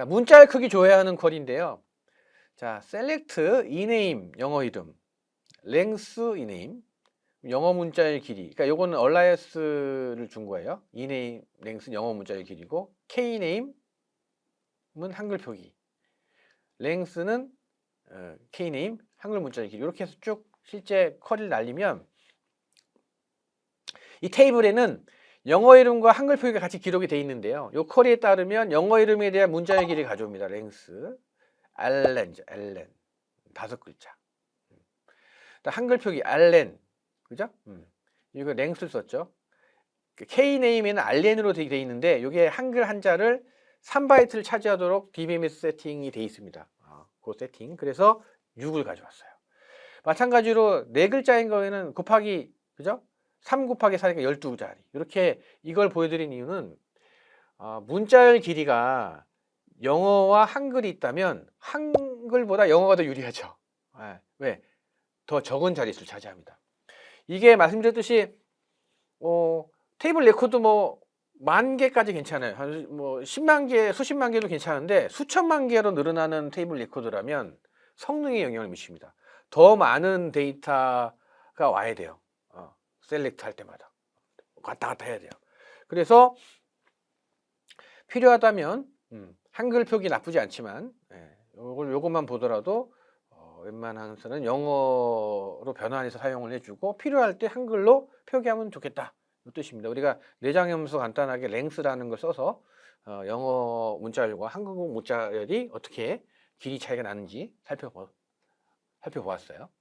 자, 문자의 크기 조회하는 쿼리인데요. 자, select ename 영어 이름, length ename 영어 문자의 길이. 그러니까 요거는 얼라이어스를 준 거예요. ename, length 영어 문자의 길이고 kname은 한글 표기. length는 어, kname 한글 문자의 길이. 이렇게 해서 쭉 실제 쿼리를 날리면 이 테이블에는 영어 이름과 한글 표기가 같이 기록이 돼 있는데요. 요 쿼리에 따르면 영어 이름에 대한 문자의 길이를 가져옵니다. 랭스, 알렌, 알렌 다섯 글자. 음. 또 한글 표기 알렌, 그죠? 음. 이거 랭스를 썼죠. K 네임에는 알렌으로 되어 있는데 이게 한글 한자를 3바이트를 차지하도록 DBMS 세팅이 돼 있습니다. 아, 그 세팅. 그래서 6을 가져왔어요. 마찬가지로 네 글자인 거에는 곱하기 그죠? 3 곱하기 4니까 12자리. 이렇게 이걸 보여드린 이유는 아, 문자열 길이가 영어와 한글이 있다면 한글보다 영어가 더 유리하죠. 아, 왜? 더 적은 자릿수를 차지합니다. 이게 말씀드렸듯이 어, 테이블 레코드 뭐 만 개까지 괜찮아요. 한뭐 10만 개, 수십만 개도 괜찮은데 수천만 개로 늘어나는 테이블 레코드라면 성능에 영향을 미칩니다. 더 많은 데이터가 와야 돼요. 어, 셀렉트 할 때마다 왔다 갔다 해야 돼요. 그래서 필요하다면 음, 한글 표기 나쁘지 않지만 예, 요걸 요것만 보더라도 어, 웬만한서는 영어로 변환해서 사용을 해주고 필요할 때 한글로 표기하면 좋겠다. 이 뜻입니다. 우리가 내장염수 간단하게 랭스라는 걸 써서 어, 영어 문자열과 한국어 문자열이 어떻게 길이 차이가 나는지 살펴보, 살펴보았어요.